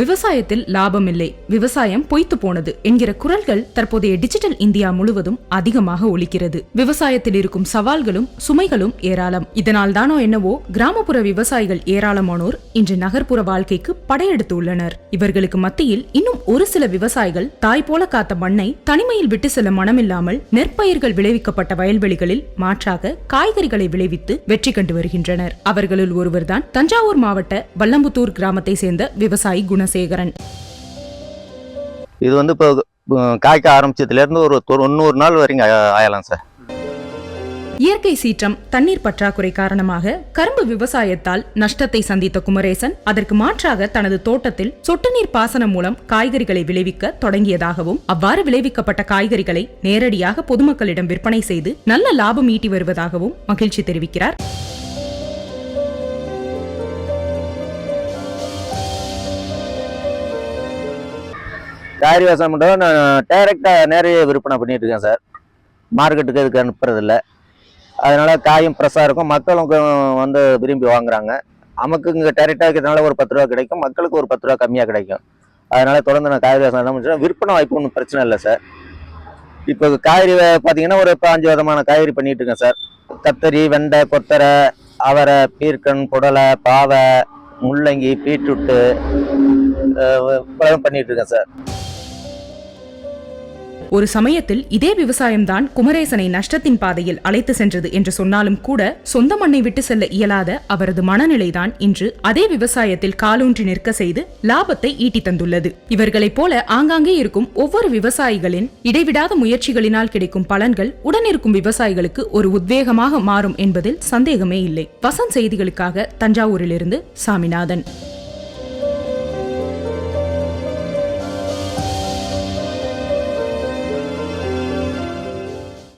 விவசாயத்தில் லாபம் இல்லை விவசாயம் பொய்த்து போனது என்கிற குரல்கள் தற்போதைய டிஜிட்டல் இந்தியா முழுவதும் அதிகமாக ஒலிக்கிறது. விவசாயத்தில் இருக்கும் சவால்களும் சுமைகளும் ஏராளம். இதனால் தானோ என்னவோ கிராமப்புற விவசாயிகள் ஏராளமானோர் இன்று நகர்ப்புற வாழ்க்கைக்கு படையெடுத்து உள்ளனர். இவர்களுக்கு மத்தியில் இன்னும் ஒரு சில விவசாயிகள் தாய் போல காத்த மண்ணை தனிமையில் விட்டு செல்ல மனமில்லாமல் நெற்பயிர்கள் விளைவிக்கப்பட்ட வயல்வெளிகளில் மாற்றாக காய்கறிகளை விளைவித்து வெற்றி கண்டு வருகின்றனர். அவர்களுள் ஒருவர்தான் தஞ்சாவூர் மாவட்ட வல்லம்புத்தூர் கிராமத்தை சேர்ந்த விவசாயி குண குணசேகரன். இது வந்து இப்போ காய்க்க ஆரம்பிச்சதுலேருந்து ஒரு தொண்ணூறு நாள் வரைக்கும் ஆயலாம் சார். இயற்கை சீற்றம் தண்ணீர் பற்றாக்குறை காரணமாக கரும்பு விவசாயத்தால் நஷ்டத்தை சந்தித்த குமரேசன் அதற்கு மாற்றாக தனது தோட்டத்தில் சொட்டு நீர் பாசனம் மூலம் காய்கறிகளை விளைவிக்க தொடங்கியதாகவும் அவ்வாறு விளைவிக்கப்பட்ட காய்கறிகளை நேரடியாக பொதுமக்களிடம் விற்பனை செய்து நல்ல லாபம் ஈட்டி வருவதாகவும் மகிழ்ச்சி தெரிவிக்கிறார். காய்கறி விவசாயம் பண்ணுறது நான் டைரெக்டாக நிறைய விற்பனை பண்ணிட்டு இருக்கேன் சார். மார்க்கெட்டுக்கு இதுக்கு அனுப்புறதில்ல. அதனால் காயும் ஃப்ரெஷ்ஷாக இருக்கும். மக்களும் வந்து விரும்பி வாங்குறாங்க. நமக்கு இங்கே டைரெக்டாக இருக்கிறதுனால ஒரு பத்து ரூபா கிடைக்கும். மக்களுக்கு ஒரு பத்து ரூபா கம்மியாக கிடைக்கும். அதனால் தொடர்ந்து நான் காய்கறி விவசாயம் என்ன பண்ணுறேன் விற்பனை வாய்ப்பு ஒன்றும் பிரச்சனை இல்லை சார். இப்போ காய்கறி பார்த்தீங்கன்னா ஒரு இப்போ அஞ்சு விதமான காய்கறி பண்ணிகிட்டு இருக்கேன் சார். கத்தரி வெண்டை கொத்தரை அவரை பீர்க்கன் புடலை பாவை முள்ளங்கி பீட்ரூட்டு பண்ணிகிட்டு இருக்கேன் சார். ஒரு சமயத்தில் இதே விவசாயம்தான் குமரேசனை நஷ்டத்தின் பாதையில் அழைத்து சென்றது என்று சொன்னாலும் கூட சொந்த மண்ணை விட்டு செல்ல இயலாத அவரது மனநிலைதான் இன்று அதே விவசாயத்தில் காலூன்றி நிற்க செய்து லாபத்தை ஈட்டி தந்துள்ளது. இவர்களைப் போல ஆங்காங்கே இருக்கும் ஒவ்வொரு விவசாயிகளின் இடைவிடாத முயற்சிகளினால் கிடைக்கும் பலன்கள் உடனிருக்கும் விவசாயிகளுக்கு ஒரு உத்வேகமாக மாறும் என்பதில் சந்தேகமே இல்லை. வசந்த் செய்திகளுக்காக தஞ்சாவூரிலிருந்து சாமிநாதன்.